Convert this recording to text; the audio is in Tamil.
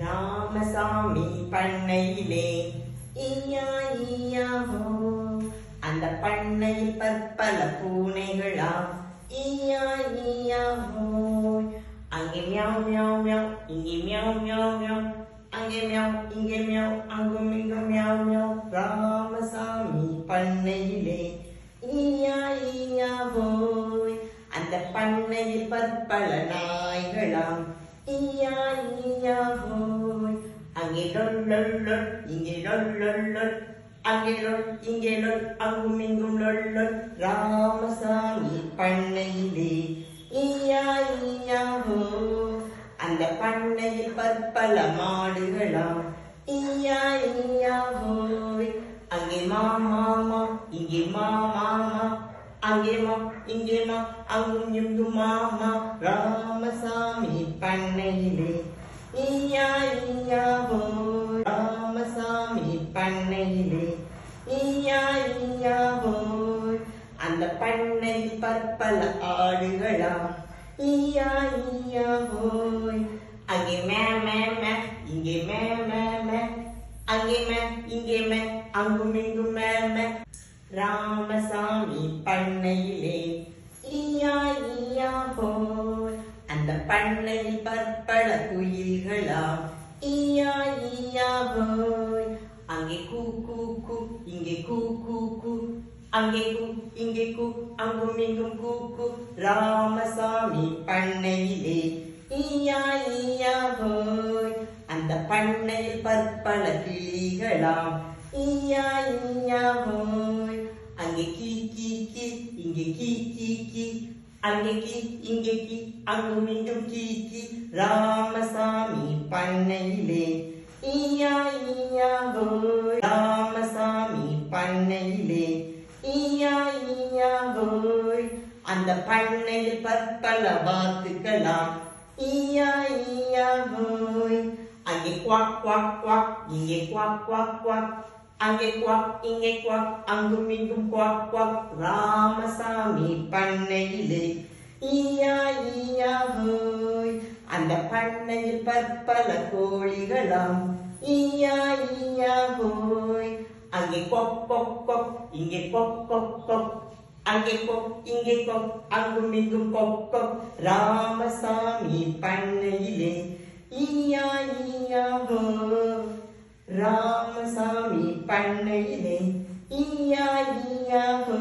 ராமசாமி பண்ணையிலே. ஈயா ஈயா அந்த பண்ணையில் பற்பல பூனைகளா ஈயா ஈயா அங்கே மியாவ் மியாவ் மியாவ் இங்கே மியாவ் மியாவ் மியாவ். அங்கே மியாவ் இங்கே மியாவ் அங்கும் இங்கும் மியாவ் மியாவ். ராமசாமி பண்ணையிலே. ஈயா ஈயா அந்த பண்ணையில் பற்பல நாய்களாம். ஈயா ஈயா ஹோய் அங்கே லொல் லொல் லொல் இங்கே லொல் லொல் லொல் அங்கே லொல் இங்கே லொல் அங்கும் இங்கும் லொல் லொல் ராமசாமி பண்ணையிலே. ஈயா ஈயா ஹோ. அந்த பண்ணையில் பற்பல மாடுகளாம். ஈயா ஈயா அங்கே மா இங்கே மா அங்கும் இங்கும் மாமா ராமசாமி பண்ணையிலே ஈயா ஈயா ஹோய் ராமசாமி பண்ணையிலே ஈயா ஈயா ஹோய் அந்த பண்ணையில் பற்பல ஆடுகளாம் ஈயா ஈயா ஹோய் அங்கே மே மே மே இங்கே மே மே மே அங்கே மே இங்கே மே அங்கும் இங்கும் மே மே ராமசாமி பண்ணையிலே. ஈயா ஈயா ஹோய் அந்த பண்ணையில் பற்பல குயில்களாம். ஈயா ஈயா போய் அங்கே கூ கூ கூ இங்கே கூ கூ கூ. அங்கே கூ இங்கே கூ அங்கும் இங்கும் கூ கூ. ராமசாமி பண்ணையிலே. ஈயா ஈயா போய் அந்த பண்ணையில் பற்பல கிளிகளாம். ஈயா ஈயா போய் அங்கே கீ கீ கீ இங்கே கீ கீ கீ அங்கே கீ இங்கே கீ அங்கும் மீண்டும் கீ கீ ராமசாமி பண்ணையிலே. ஈயா ஈயாவோ ராமசாமி பண்ணையிலே. ஈயா ஈயாவோ அந்த பண்ணையில் பற்பல வாத்துக்கலாம் ஈயா ஈயா ஹோய் அங்கே குவாக் குவாக் குவாக் இங்கே குவாக் குவாக் குவாக். அங்கே குவாக் இங்கே குவாக் அங்கும் இங்கும் குவாக் குவாக். ராமசாமி பண்ணையிலே. ஈயா ஈயா ஹோய். அந்த பண்ணையில் பற்பல கோழிகளாம். ஈயா ஈயா ஹோய். அங்கே கொக் கொக் கொக். இங்கே கொக் கொக் கொக். அங்கே கொக் இங்கே கொக். அங்கும் இங்கும் கொக் கொக். ராமசாமி பண்ணையிலே. ஈயா ஈயா ஹோ ராமசாமி பண்ணையிலே ஈயா ஈயா ஹோ